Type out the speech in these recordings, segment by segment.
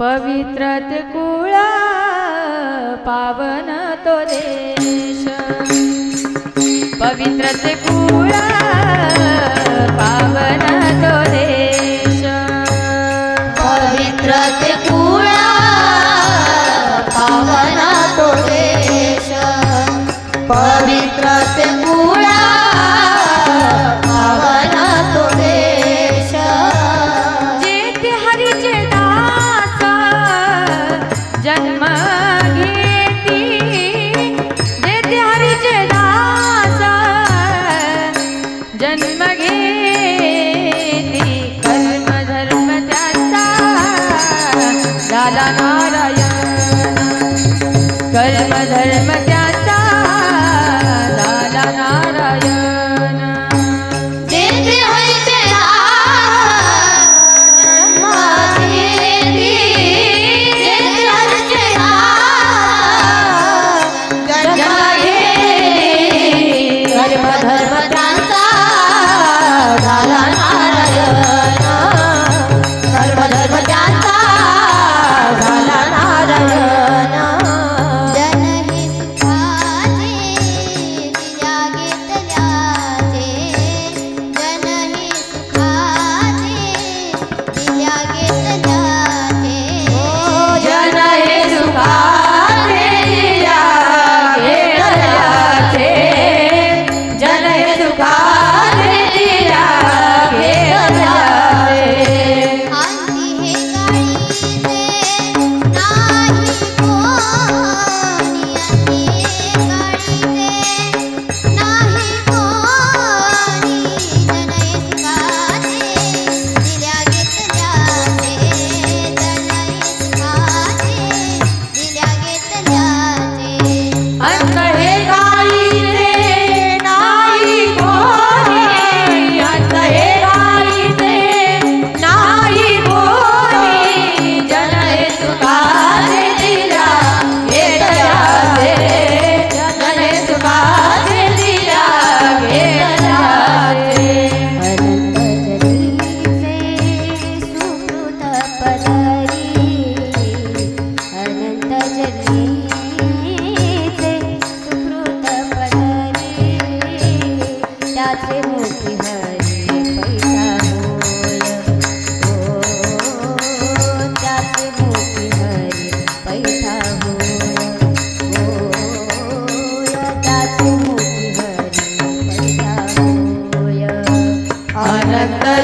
पवित्र ते कुळा पावन तो देश. पवित्र ते कुळा पावन तो লাগে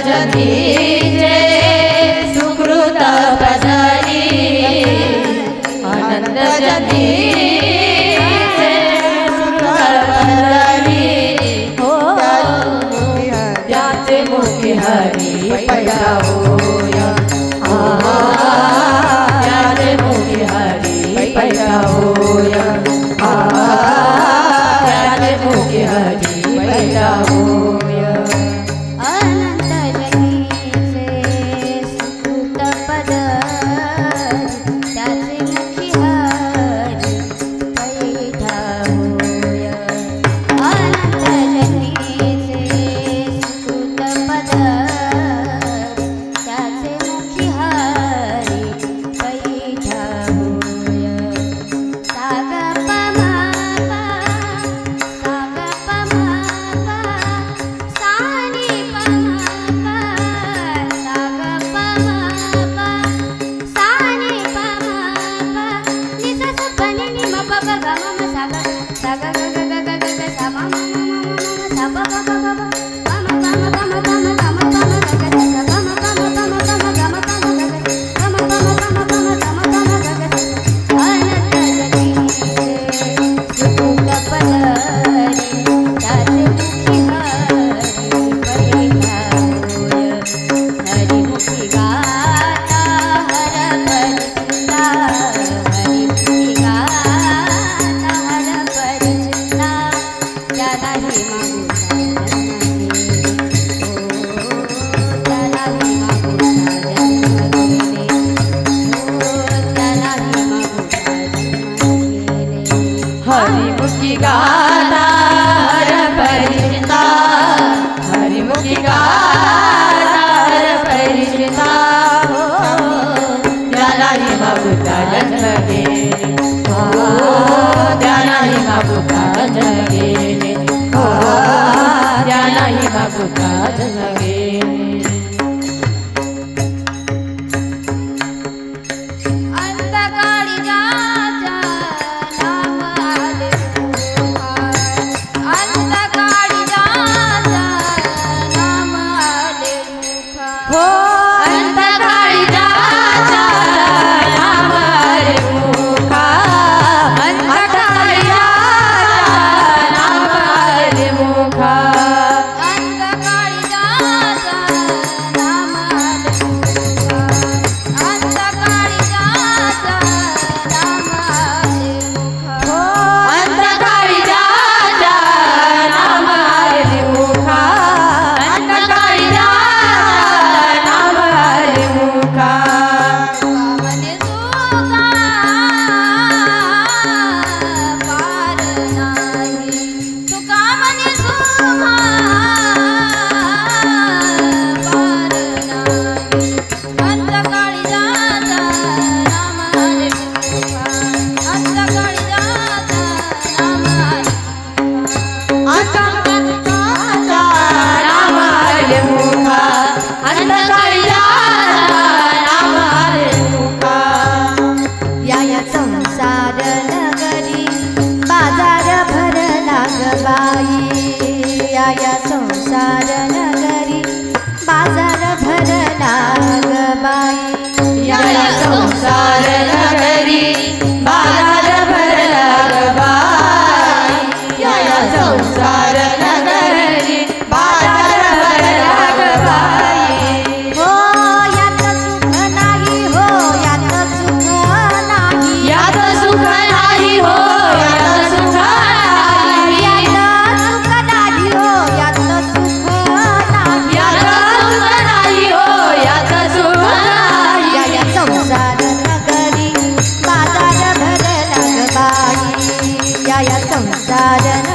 જગદીશ ಸಾಧನ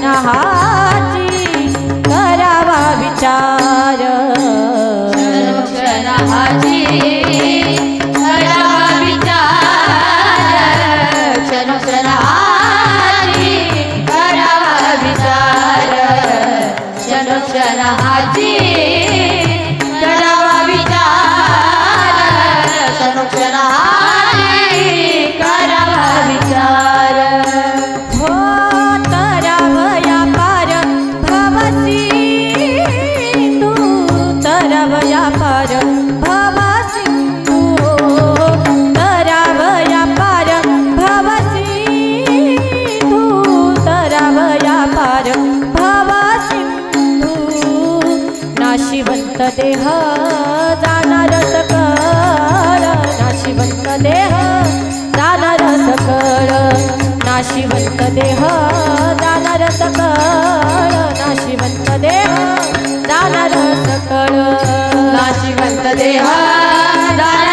क्षणाहाची करावा विचार. क्षणाहाची विचार. क्षण क्षणाहाची विचार. क्षण क्षणाहाची क्षण क्षणाहार शिवंत देह जाणार सकळ नाशिवंत देह जाणार सकळ नाशिवंत देह जाणार सकळ नाशिवंत देह जाणार सकळ नाशिवंत देह जाणार